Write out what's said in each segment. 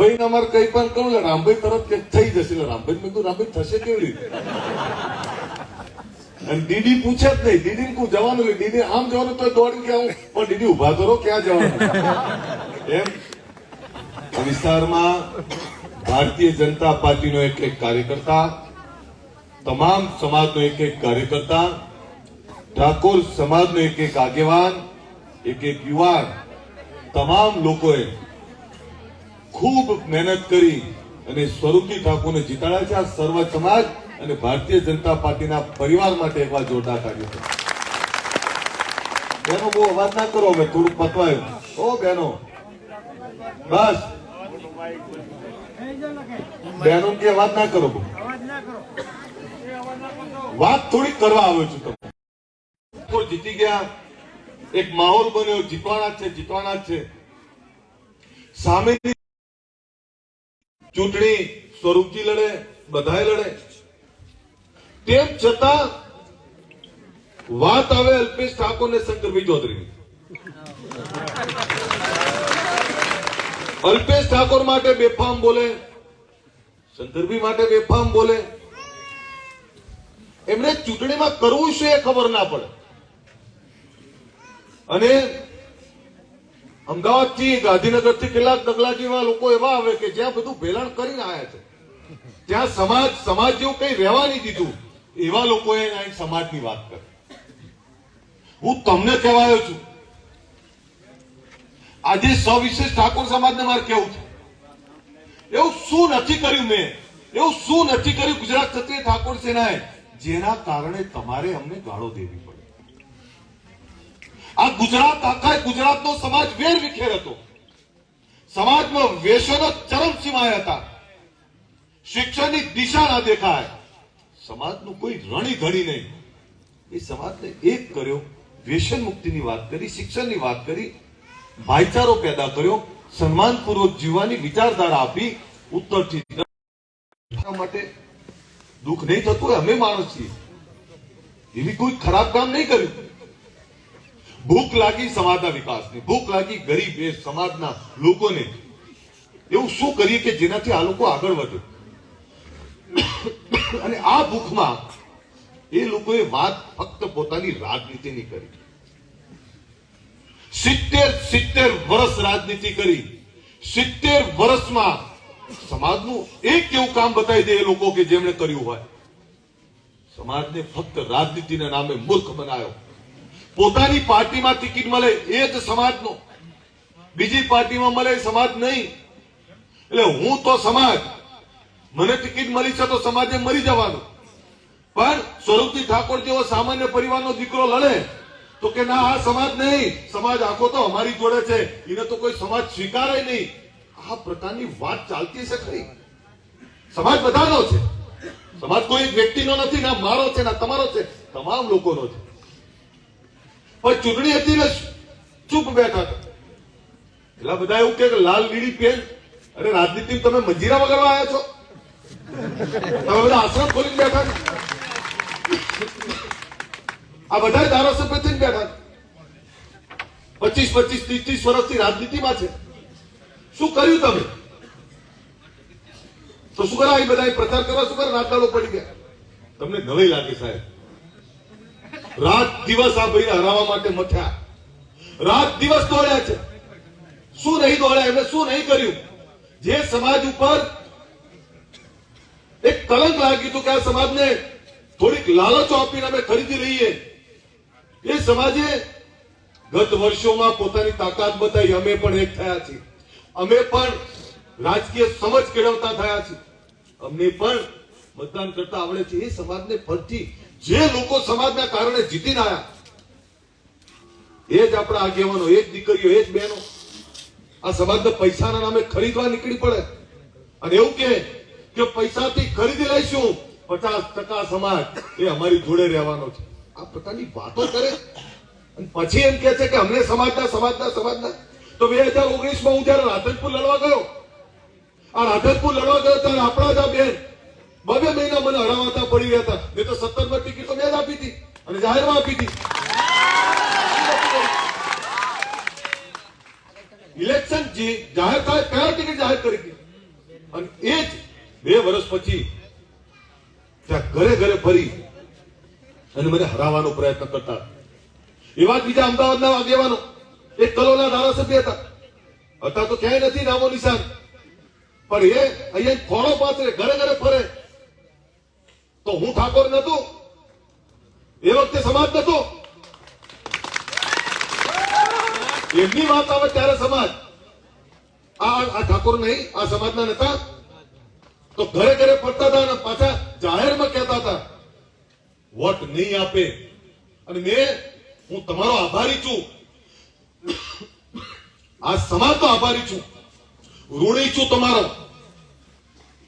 ભાઈ અમારે કઈ પણ કહું રામભાઈ તરત કે થઈ જશે. રામભાઈ મેં કીધું, રામભાઈ, થશે કેવી રીતે? અને દીદી પૂછે જ નહીં. દીદી કું જવાનું નહીં. દીદી આમ જવાનું તો દોડી કે આવું. પણ દીદી ઊભા તો ક્યાં જવાનું? એમ. વિસ્તારમાં ભારતીય જનતા પાર્ટીનો એક એક કાર્યકર્તા, તમામ સમાજનો એક એક કાર્યકર્તા, ઠાકોર સમાજનો એક એક આગેવાન, એક એક યુવાન, તમામ લોકોએ ખૂબ મહેનત કરી અને સ્વરૂપજી ઠાકોરને જીતાડ્યા છે. આ સર્વ સમાજ અને ભારતીય જનતા પાર્ટીના પરિવાર માટે એકવાર જોરદાર કાઢ્યું છે બેનો, બહુ અવાજ ના કરો, હવે થોડું પતવાયું. ઓ, બેનો. બસ. બેનો, કે અવાજ ના કરો વાત થોડી કરવા આવ્યો છું તમે જીતી ગયા. એક માહોલ બન્યો. જીતવાના છે જીતવાના છે. સામેની ચૂંટણી સ્વરૂપજી લડે બધાએ લડે. તેમ છતાં વાત આવે અલ્પેશ ઠાકોર ને શંકરભાઈ ચૌધરીની અલ્પેશ ઠાકોર માટે બેફામ બોલે શંકરભાઈ માટે બેફામ બોલે. એમને ચૂંટણીમાં કરવું શું એ ખબર ના પડે. અને અમદાવાદથી ગાંધીનગરથી કેટલાક ડગલાજીમાં લોકો એવા આવે કે જ્યાં બધું ભેલણ કરીને આવ્યા છે. ત્યાં સમાજ સમાજ જેવું કઈ રહેવા નહીં દીધું, એવા લોકોએ અહીં સમાજની વાત કરી. હું તમને કહેવાયો છું, આજે સવિશેષ ઠાકોર સમાજને મારે કેવું છે. એવું શું નથી કર્યું મેં? એવું શું નથી કર્યું ગુજરાત ક્ષત્રિય ઠાકોર સેનાએ? જેના કારણે તમારે અમને ગાળો દેવી આ ગુજરાત, આખા ગુજરાતનો સમાજ વેર વિખેર હતો. સમાજમાં વેસનો ચરમ સીમાએ હતા. શિક્ષણની દિશા ના દેખાય. સમાજનું કોઈ રણી ધણી નહીં. એ સમાજને એક કર્યો વ્યસન મુક્તિની વાત કરી, શિક્ષણની વાત કરી, ભાઈચારો પેદા કર્યો, સન્માનપૂર્વક જીવવાની વિચારધારા આપી, ઉત્તરથી માટે દુઃખ નહીં થતું અમે માણસ છીએ. એવી કોઈ ખરાબ કામ નહીં કર્યું. ભૂખ લાગી સમાજના વિકાસની, ભૂખ લાગી ગરીબ એ સમાજના લોકોને. એવું શું કરીએ કે જેનાથી આ લોકો આગળ વધે? અને આ ભૂખમાં એ લોકોએ વાત ફક્ત પોતાની રાજનીતિની કરી. સિત્તેર સિત્તેર વર્ષ રાજનીતિ કરી. સિત્તેર વર્ષમાં સમાજનું એક એવું કામ બતાવી દે એ લોકો કે જેમણે કર્યું હોય. સમાજને ફક્ત રાજનીતિના નામે મૂર્ખ બનાવ્યો પોતાની પાર્ટીમાં ટિકિટ મળે એ જ સમાજનો. બીજી પાર્ટીમાં મળે સમાજ નહીં. એટલે હું તો સમાજ. મને ટિકિટ મળી છે તો સમાજે મરી જવાનું. પણ સ્વરૂપજી ઠાકોર જેવો સામાન્ય પરિવારનો દીકરો લડે તો કે ના, આ સમાજ નહીં. સમાજ આખો તો અમારી જોડે છે. એને તો કોઈ સમાજ સ્વીકારે નહીં. આ પ્રકારની વાત ચાલતી છે ખરી. સમાજ બધાનો છે. સમાજ કોઈ વ્યક્તિનો નથી, ના મારો છે, ના તમારો છે. તમામ લોકોનો છે. પણ ચૂંટણી હતી ને ચૂપ બેઠા હતા. એટલા બધા એવું કે લાલ, લીલી, પેન. અરે રાજનીતિ તમે મંજીરા વગાડવા આવ્યા છો? તમે બધા આશ્રમ ખોલી બેઠા આ બધા ધારાસભ્ય થઈને બેઠા પચીસ પચીસ, ત્રીસ ત્રીસ વર્ષથી રાજનીતિમાં છે. શું કર્યું તમે? તો શું કરાય? બધા પ્રચાર કરવા શું કરે? લોકો પડી ગયા. તમને નવાઈ લાગે સાહેબ. રાત દિવસ આ ભાઈ હરાવવા માટે મથ્યા રાત દિવસ દોડ્યા છે. શું નહીં દોડ્યા? એમને શું નહીં કર્યું? જે સમાજ ઉપર એક કલંક લાગ્યું હતું કે આ સમાજને થોડીક લાલચો આપીને અમે ખરીદી લઈએ. એ સમાજે ગત વર્ષોમાં પોતાની તાકાત બતાવી અમે પણ એક થયા છીએ. અમે પણ રાજકીય સમજ કેળવતા થયા છીએ. અમને પણ મતદાન કરતા આવડે છે. એ સમાજને ફરતી જે લોકો સમાજના કારણે જીતીને આવ્યા એ જ આપણા આગેવાનો, એ જ દીકરીઓ, એ જ બહેનો આ સમાજ પૈસાના નામે ખરીદવા નીકળી પડે અને એવું કે કે પૈસાથી ખરીદી લઈશું, પચાસ ટકા સમાજ એ અમારી જોડે રહેવાનો છે. આ પોતાની વાતો કરે અને પછી એમ કે છે કે અમને સમાજના સમાજના સમાજના. તો બે હજાર ઓગણીસમાં હું જયારે રાધનપુર લડવા ગયો, આ રાધનપુર લડવા ગયો ત્યારે આપણા જ આ બેન બબે મહિના મને હરાવાતા પડી ગયા હતા મેં તો સત્તરમાં ટિકિટ મેં જ આપી હતી અને જાહેરમાં આપી હતી. ઇલેક્શન જે જાહેર થાય કયા ટિકિટ જાહેર કરી હતી. અને એ જ બે વર્ષ પછી ત્યાં ઘરે ઘરે ફરી અને મને હરાવવાનો પ્રયત્ન કરતા. એવા જ બીજા અમદાવાદના આગેવાનો. એક કલોના ધારાસભ્ય હતા. હતા તો ક્યાંય નથી, નામો નિશાન. પણ એ અહીંયા ખોળો પાત્રે ઘરે ઘરે ફરે. તો હું ઠાકોર નતો એ વખતે સમાજ નતો એમની વાત આવે ત્યારે સમાજ. આ ઠાકોર નહીં, આ સમાજના નેતા. તો ઘરે ઘરે ફરતા હતા અને પાછા જાહેરમાં કહેતા હતા, વોટ નહીં આપે. અને મેં હું તમારો આભારી છું. આ સમાજનો આભારી છું. ઋણી છું તમારો.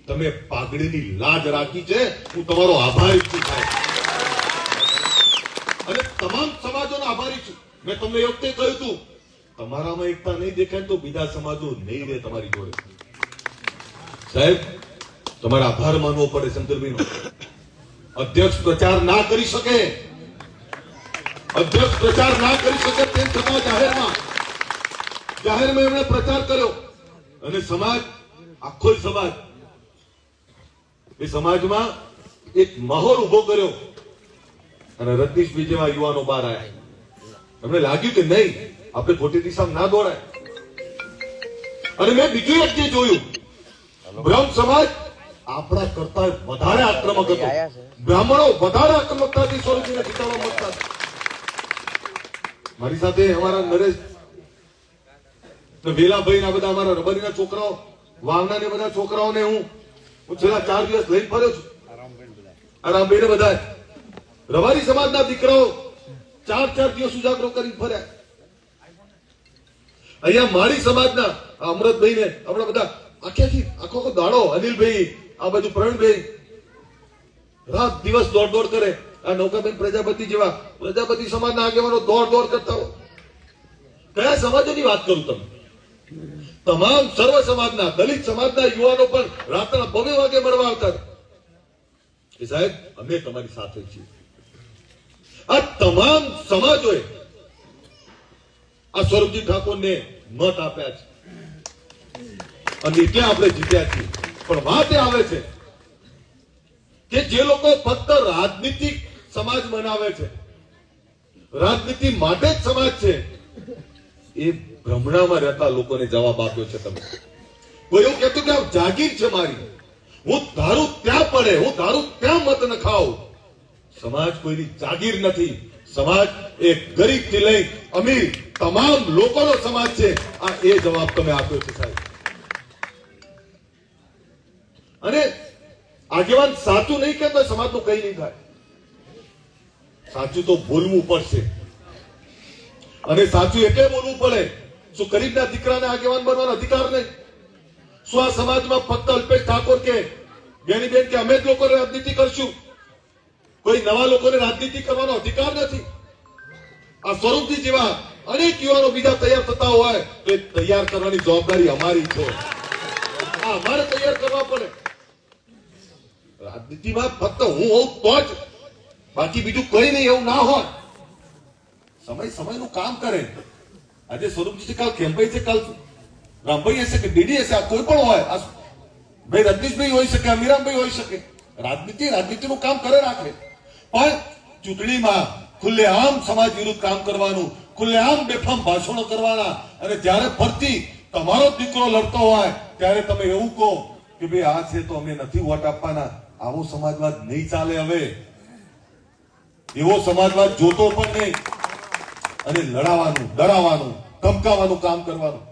તમે પાઘડીની લાજ રાખી છે, હું તમારો આભારી છું સાહેબ. અને તમામ સમાજોનો આભારી છું. મેં તમને એ વખતે કહ્યું હતું, તમારામાં એકતા નહીં દેખાય તો બીજા સમાજો નહીં રહે તમારી જોડે. સાહેબ, તમારે આભાર માનવો પડે શંકરભાઈનો અધ્યક્ષ પ્રચાર ના કરી શકે. અધ્યક્ષ પ્રચાર ના કરી શકે તેમ છતાં જાહેરમાં જાહેરમાં એમણે પ્રચાર કર્યો. અને સમાજ, આખો સમાજ એ સમાજમાં એક માહોલ ઊભો કર્યો અને રજનીશભાઈ જેવા યુવાનો બહાર આવ્યા. એમને લાગ્યું કે નહીં આપણે ખોટી દિશામાં ના દોડાય. અને મેં બીજું એક જે જોયું બ્રહ્મ સમાજ આપણા કરતા વધારે આક્રમક હતો. બ્રાહ્મણો વધારે આક્રમકતાથી સ્વરૂપજીને ખીચાવવા મળતા. મારી સાથે અમારા નરેશ વેલાભાઈ ના બધા અમારા રબારીના છોકરાઓ વાવના ને બધા છોકરાઓને હું હું છેલ્લા ચાર દિવસ લઈને ફર્યો છું. આરામભાઈ ને બધા રબારી સમાજના દીકરાઓ ચાર ચાર દિવસ ઉજાગરો કરી ફર્યા. અહીંયા મારી સમાજના અમૃતભાઈ ને હમણાં બધા આખેથી, આખી આખો દાડો અનિલભાઈ, આ બાજુ પ્રવીણભાઈ, રાત દિવસ દોડ દોડ કરે. આ નૌકાબેન પ્રજાપતિ જેવા, પ્રજાપતિ સમાજના આગેવાનો દોડ દોડ કરતા હોય. કયા સમાજોની વાત કરું તમે તમામ સર્વ સમાજના, દલિત સમાજના યુવાનો પણ રાતના બબે વાગે મળવા આવતા. કે સાહેબ, અમે તમારી સાથે છીએ. આ તમામ સમાજોએ આ સ્વરૂપજી ઠાકોરને મત આપ્યા છે. અને ત્યાં આપણે જીત્યા છીએ. પણ વાત એ આવે છે કે જે લોકો ફક્ત રાજનીતિક સમાજ બનાવે છે, રાજનીતિ માટે જ સમાજ છે એ ભ્રમણામાં રહેતા લોકોને જવાબ આપ્યો છે તમે કોઈ એવું કહેતું કે જાગીર છે મારી. હું ધારું ત્યાં પડે, હું ધારું ત્યાં મત ન સમાજ કોઈની જાગીર નથી. સમાજ એ ગરીબથી લઈ અમીર તમામ લોકોનો સમાજ છે. આ એ જવાબ તમે આપ્યો છે સાહેબ. અને આગેવાન સાચું નહીં કે તો સમાજનું કઈ નહીં થાય. સાચું તો બોલવું પડશે. અને સાચું એટલે બોલવું પડે. શું ગરીબના દીકરાને આગેવાન બનવાનો અધિકાર નહીં? શું આ સમાજમાં ફક્ત અલ્પેશ ઠાકોર કે જ્ઞાનીબેન કે અમે જ લોકો રાજનીતિ કરશું? કોઈ નવા લોકોને રાજનીતિ કરવાનો અધિકાર નથી. આ સ્વરૂપજી જેવા અનેક યુવાનો બીજા તૈયાર થતા હોય, તો એ તૈયાર કરવાની જવાબદારી અમારી છે. આ અમારે તૈયાર કરવા પડે. રાજનીતિમાં ફક્ત હું હોઉં તો જ બાકી બીજું કઈ નહીં, એવું ના હોય. સમય, સમયનું કામ કરે. આજે સ્વરૂપજી છે કાલ કેમ્પાઈ છે કાલ રામભાઈ હશે કે ડીડી હશે? આ કોઈ પણ હોય. આ ભાઈ રજનીશભાઈ હોઈ શકે, અમીરામભાઈ હોઈ શકે. રાજનીતિ, રાજનીતિનું કામ કરે રાખે. પણ ચૂંટણીમાં ખુલ્લેઆમ સમાજ વિરુદ્ધ કામ કરવાનું, ખુલ્લેઆમ બેફામ ભાષણો કરવાના અને જ્યારે ફરતી તમારો દીકરો લડતો હોય, ત્યારે તમે એવું કહો કે ભાઈ, આ છે તો અમે નથી વોટ આપવાના. આવો સમાજવાદ નહીં ચાલે હવે. એવો સમાજવાદ જોતો પણ નહીં. અને લડાવવાનું ડરાવવાનું ધમકાવાનું કામ કરવાનું.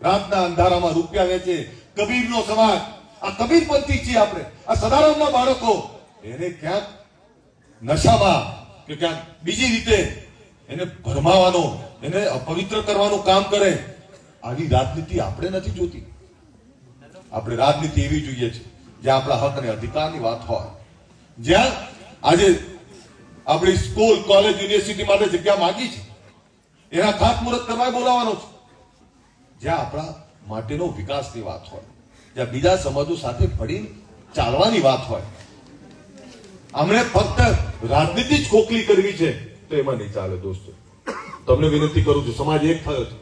રાતના અંધારામાં રૂપિયા વેચે કબીરનો સમાજ. આ કબીરપંથી છીએ આપણે. આ સદારામના બાળકો. એને ક્યાંક નશામાં કે ક્યાંક બીજી રીતે એને ભરમાવાનો, એને અપવિત્ર કરવાનું કામ કરે. આવી રાજનીતિ આપણે નથી જોતી. આપણે રાજનીતિ એવી જોઈએ છે, જ્યાં આપણા હક અને અધિકારની વાત હોય. જ્યાં આજે આપણી સ્કૂલ, કોલેજ, યુનિવર્સિટી માટે જગ્યા માંગી છે. એના ખાતમુહૂર્ત કરવા બોલાવાનો છે. જ્યાં આપણા માટેનો વિકાસની વાત હોય, જ્યાં બીજા સમાજો સાથે ફરી ચાલવાની વાત હોય. અમને ફક્ત રાજનીતિ જ ખોખલી કરવી છે, તો એમાં નહીં ચાલે દોસ્તો. તમને વિનંતી કરું છું, સમાજ એક થયો છે.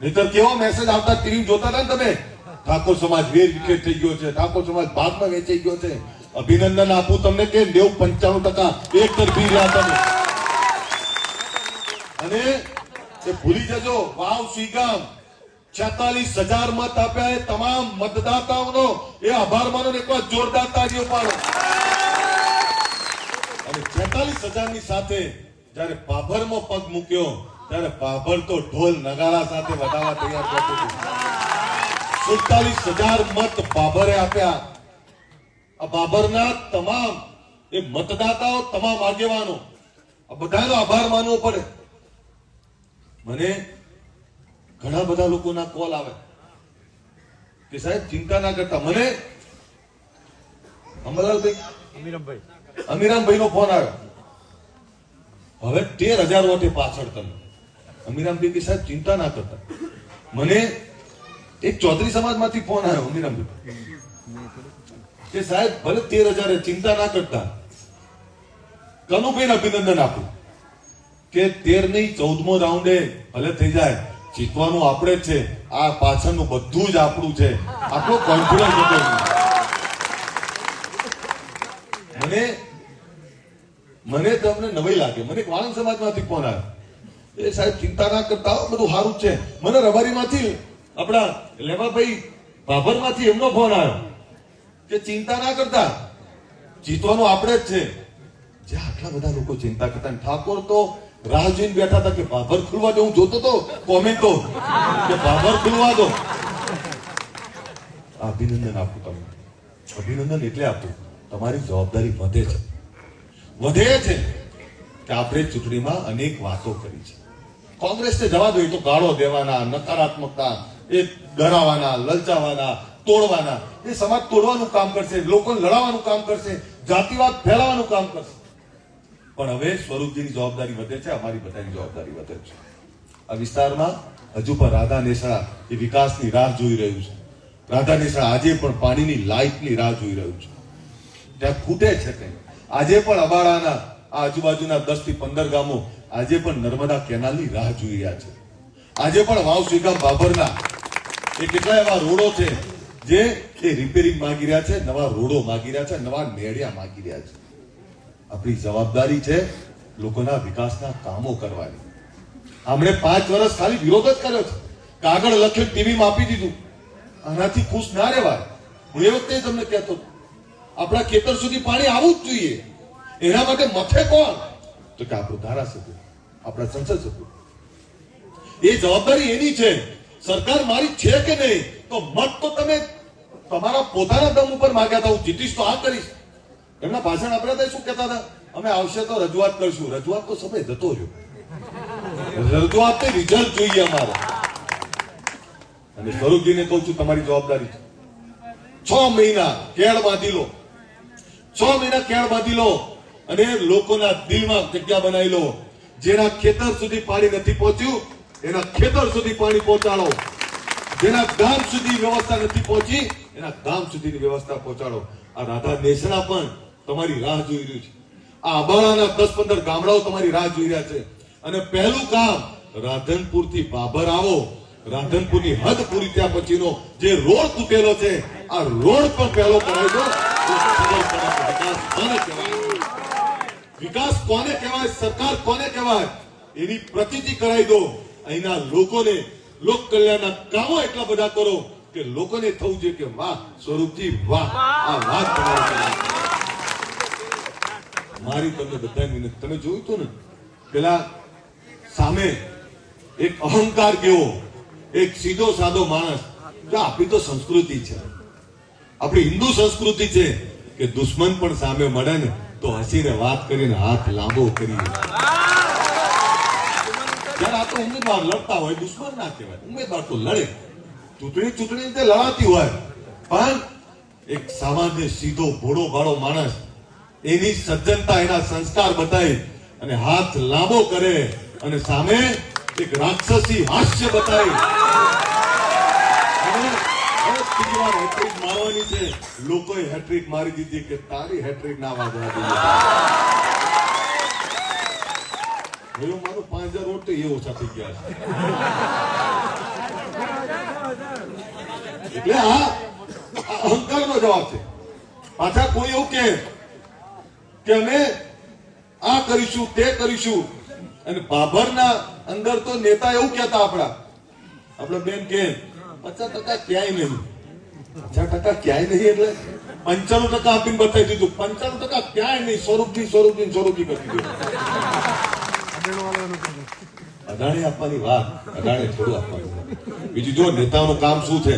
નહીતર કેવો મેસેજ આવતા ટીવી જોતા હતા તમે? ઠાકોર સમાજ વેર વિખેર થઈ ગયો છે, ઠાકોર સમાજ ભાગમાં વેચાઈ ગયો છે. અભિનંદન આપું તમને કે નેવું પંચાણું ટકા એક તરફી રહ્યા તમે. અને એ ભૂલી જજો. વાવ શ્રીગામ. છેતાલીસ હજાર મત આપ્યા એ તમામ મતદાતાઓનો. એ આભાર માનો એક વાર જોરદાર તાળીઓ પાડો. અને છેતાલીસ હજારની સાથે જયારે બાભરમાં પગ મૂક્યો, ત્યારે બાભર તો ઢોલ નગારા સાથે વધારવા તૈયાર થતું સુડતાલીસ હજાર મત બાભરે આપ્યા. આ બાબરના તમામ, એ મતદાતાઓ તમામ આગેવાનો. બધાનો આભાર માનવો પડે. મને ઘણા બધા લોકોના કોલ આવે. કે સાહેબ ચિંતા ના કરતા. મને અમરલાલભાઈ અમીરામભાઈ. નો ફોન આવ્યો. હવે તેર હજાર વોટે પાછળ તમે. અમીરામભાઈ કે સાહેબ ચિંતા ના કરતા. મને એક ચૌધરી સમાજમાંથી ફોન આવ્યો અમીરામભાઈ. કે સાહેબ ભલે તેર હજાર ચિંતા ના કરતા કનુભાઈ અભિનંદન આપું. કે તેર નહીં, ચૌદમો રાઉન્ડે ભલે થઈ જાય. જીતવાનું આપણે છે. આ પાછળનું બધું જ આપણું છે. આટલો કોન્ફિડન્સ હતો મને મને તમને નવાઈ લાગે. મને એક સમાજમાંથી ફોન આવ્યો. એ સાહેબ, ચિંતા ના કરતા બધું સારું છે. મને રબારીમાંથી, આપણા લેવાભાઈ ભાભરમાંથી એમનો ફોન આવ્યો કે ચિંતા ના કરતા. જીતવાનું આપણે જ છે. જે આટલા બધા લોકો ચિંતા કરતા ઠાકોર તો રાહ જોઈને બેઠા હતા કે ભાભર ખુલવા દો, હું જોતો હતો કોમેન્ટો કે ભાભર ખુલવા દો. અભિનંદન આપું તમને. અભિનંદન એટલે આપું, તમારી જવાબદારી વધે છે. વધે છે કે આપણે ચૂંટણીમાં અનેક વાતો કરી છે. કોંગ્રેસને જવા દો તો ગાળો દેવાના, નકારાત્મકતા, એ ડરાવાના, લલચાવાના, તોડવાના. એ સમાજ તોડવાનું કામ કરશે, લોકોને લડાવવાનું કામ કરશે, જાતિવાદ ફેલાવાનું કામ કરશે. પણ હવે સ્વરૂપજીની જવાબદારી વધે છે, અમારી બધાની જવાબદારી વધે છે. આ વિસ્તારમાં હજુ પણ રાધા નેસડા એ વિકાસની રાહ જોઈ રહ્યું છે. રાધા નેસડા આજે પણ પાણીની લાઇટની રાહ જોઈ રહ્યું છે. ત્યાં ખૂટે છે કંઈ. આજે પણ અબાડાના આ આજુબાજુના દસથી પંદર ગામો આજે પણ નર્મદા કેનાલની રાહ જોઈ રહ્યા છે. આજે પણ વાવ શ્રીગામ બાબરના એ કેટલા એવા રોડો છે જે એ રિપેરિંગ માંગી રહ્યા છે, નવા રોડો માંગી રહ્યા છે, નવા નેડિયા માંગી રહ્યા છે. આપણી જવાબદારી છે લોકોના વિકાસના કામો કરવાની. આમણે પાંચ વર્ષ ખાલી વિરોધ જ કર્યો છે કાગળ લખ્યું ટીવીમાં આપી દીધું. આનાથી ખુશ ના રહેવાય. હું એ વખતે તમને કહેતો આપણા ખેતર સુધી પાણી આવવું જ જોઈએ. એના માટે મથે કોણ? તો કે આપણું ધારાસભ્ય, આપણા સંસદ સભ્ય. એ જવાબદારી એની છે. સરકાર મારી છે કે નહીં? તો મત તો તમે તમારા પોતાના દમ ઉપર માંગ્યા હતા. હું જીતીશ તો આ કરીશ. એમના ભાષણ આપણે તો શું કહેતા હતા? અમે આવશે તો રજૂઆત કરશું. રજૂઆત તો સમય જતો રહ્યો. રજૂઆત રિઝલ્ટ જોઈએ અમારે. અને સ્વરૂપજીને કહું છું, તમારી જવાબદારી છે મહિના કેળ બાંધી લો. છ મહિના કેળ બાંધી લો. અને લોકોના દિલમાં જગ્યા બનાવી લો. જેના ખેતર સુધી પાણી નથી પહોંચ્યું, એના ખેતર સુધી પાણી પહોંચાડો. જેના ગામ સુધી વ્યવસ્થા નથી પહોંચી, એના ગામ સુધીની વ્યવસ્થા પહોંચાડો. આ રાધા નેસડા પણ તમારી રાહ જોઈ રહ્યું છે. આ અબાળાના દસ પંદર ગામડાઓ તમારી રાહ જોઈ રહ્યા છે. અને પહેલું કામ રાધનપુરથી બાબર આવો. રાધનપુરની હદ પૂરી થયા પછીનો જે રોડ તૂટેલો છે, આ રોડ પણ પહેલો કરાવી દો વિકાસ કોને કહેવાય? સરકાર કોને કહેવાય? એની પ્રતિતિ કરાવી દો. અહીંના લોકોને, લોક કલ્યાણના કામો એટલા બધા કરો કે લોકોને થવું જોઈએ કે વાહ, સ્વરૂપજી, વાહ. આ વાત તમારી. મારી તમને બધાની વિનંતી તમે જોયું હતું ને? પેલા સામે એક અહંકાર કેવો, એક સીધો સાદો માણસ. જો આપણી તો સંસ્કૃતિ છે. આપણી હિન્દુ સંસ્કૃતિ છે કે દુશ્મન પણ સામે મળે ને, તો હસીને વાત કરીને હાથ લાંબો કરીએ. જ્યારે આ તો ઉમેદવાર લડતા હોય, દુશ્મન ના કહેવાય, ઉમેદવાર તો લડે. ચૂંટણી ચૂંટણી રીતે લડાતી હોય, પણ એક સામાન્ય સીધો ભોળો ભાળો માણસ એની સજ્જનતા એના સંસ્કાર બતાવી અને હાથ લાંબો કરે અને સામે એક રાક્ષસી હાસ્ય બતાવી મારવાની છે. લોકોએ હેટ્રિક મારી દીધી કે તારી હેટ્રિક ના વાગવા હવે મારું પાંચ હજાર વોટ તો એ ગયા એટલે હા અહંકાર નો જવાબ છે. પાછા કોઈ એવું કે કે અમે આ કરીશું, તે કરીશું. અને બાભરના અંદર તો નેતા એવું કહેતા આપણા. આપણે બેન કે, પચાસ ટકા ક્યાંય નહીં. પચાસ ટકા ક્યાંય નહીં એટલે પંચાણું ટકા આપીને બતાવી દીધું. પંચાણું ટકા ક્યાંય નહીં. સ્વરૂપની સ્વરૂપની સ્વરૂપની કરી અદાણી આપવાની વાત. અદાણી થોડું આપવાનું બીજું જો નેતાઓનું કામ શું છે?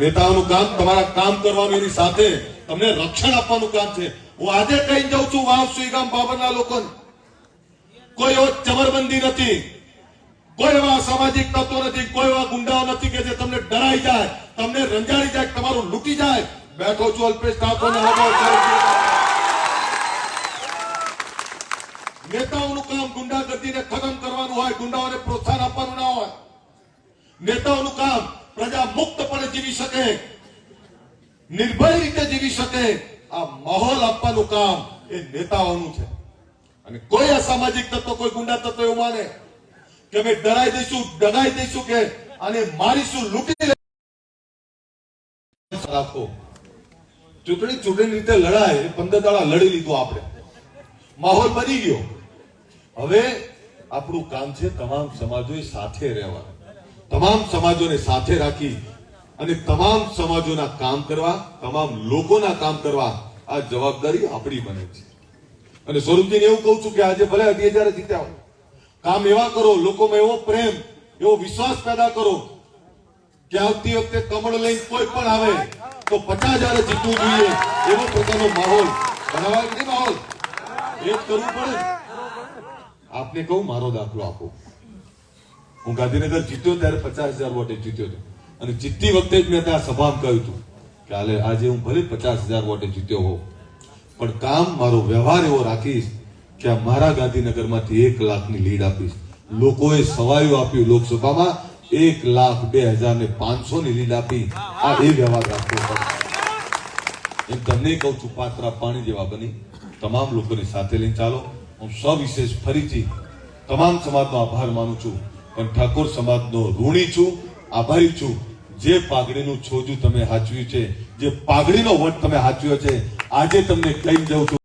નેતાઓનું કામ તમારા કામ કરવાનું એની સાથે તમને રક્ષણ આપવાનું કામ છે. હું આજે કહી જાઉં છું, વાવ સુઈગામ બાબરના લોકોને, કોઈ એવો ચમરબંધી નથી, કોઈ એવા સામાજિક તત્વો નથી, કોઈ એવા ગુંડાઓ નથી કે જે તમને ડરાઈ જાય, તમને રંજાડી જાય, તમારું લૂંટી જાય. બેઠો છું અલ્પેશ ઠાકોરને હવાઓ કરું છું. નેતાઓનું કામ ગુંડાગર્દીને ખતમ કરવાનું હોય, ગુંડાઓને પ્રોત્સાહન આપવાનું ના હોય. નેતાઓનું કામ પ્રજા મુક્તપણે જીવી શકે, નિર્ભય રીતે જીવી શકે. આ માહોલ આપવાનું કામ એ નેતાઓનું છે. અને કોઈ અસામાજિક તત્વ, કોઈ ગુંડા તત્વ એવું માને કે અમે ડરાઈ દઈશું, ડગાઈ દઈશું કે અને મારીશું, લૂંટી. રાખો. ચૂંટણી ચૂંટણી રીતે લડાય પંદર દાડા લડી લીધું આપણે. માહોલ બની ગયો. હવે આપણું કામ છે તમામ સમાજોએ સાથે રહેવા તમામ સમાજોને સાથે રાખી અને તમામ સમાજોના કામ કરવા, તમામ લોકોના કામ કરવા આ જવાબદારી આપણી બને છે. અને સ્વરૂપજીને એવું કહું છું કે આજે ભલે અઢી હજાર જીત્યા હોય, કામ એવા કરો, લોકોમાં એવો પ્રેમ, એવો વિશ્વાસ પેદા કરો કે આવતી વખતે કમળ લઈને કોઈ પણ આવે તો પચાસ હજાર જીતવું જોઈએ એવો પ્રકારનો માહોલ, બનાવવા કે માહોલ? એ કરવું પડે. આપને કહું, મારો દાખલો આપો. હું ગાંધીનગર જીત્યો ત્યારે પચાસ હજાર વોટે જીત્યો હતો. અને જીતતી વખતે જ મેં ત્યાં સભામાં કહ્યું હતું કે હાલે આજે હું ભલે પચાસ હજાર વોટે જીત્યો હોઉં, પણ કામ મારો વ્યવહાર એવો રાખીશ કે આ મારા ગાંધીનગરમાંથી એક લાખની લીડ આપીશ. લોકોએ સવાયું આપ્યું લોકસભામાં, એક લાખ બે હજાર ને પાંચસો ની લીડ આપી. આ એ વ્યવહાર રાખવો પડે એમ તમને કહું છું, પાત્રા પાણી જેવા બની. તમામ લોકોને સાથે લઈને ચાલો. હું સવિશેષ ફરીથી તમામ સમાજનો આભાર માનું છું. પણ ઠાકોર સમાજનો ઋણી છું, આભારી છું. જે પાઘડીનું છોજું તમે હાચવ્યું છે, જે પાઘડીનો વટ તમે હાચવ્યો છે, આજે તમને કહી જાઉં છું.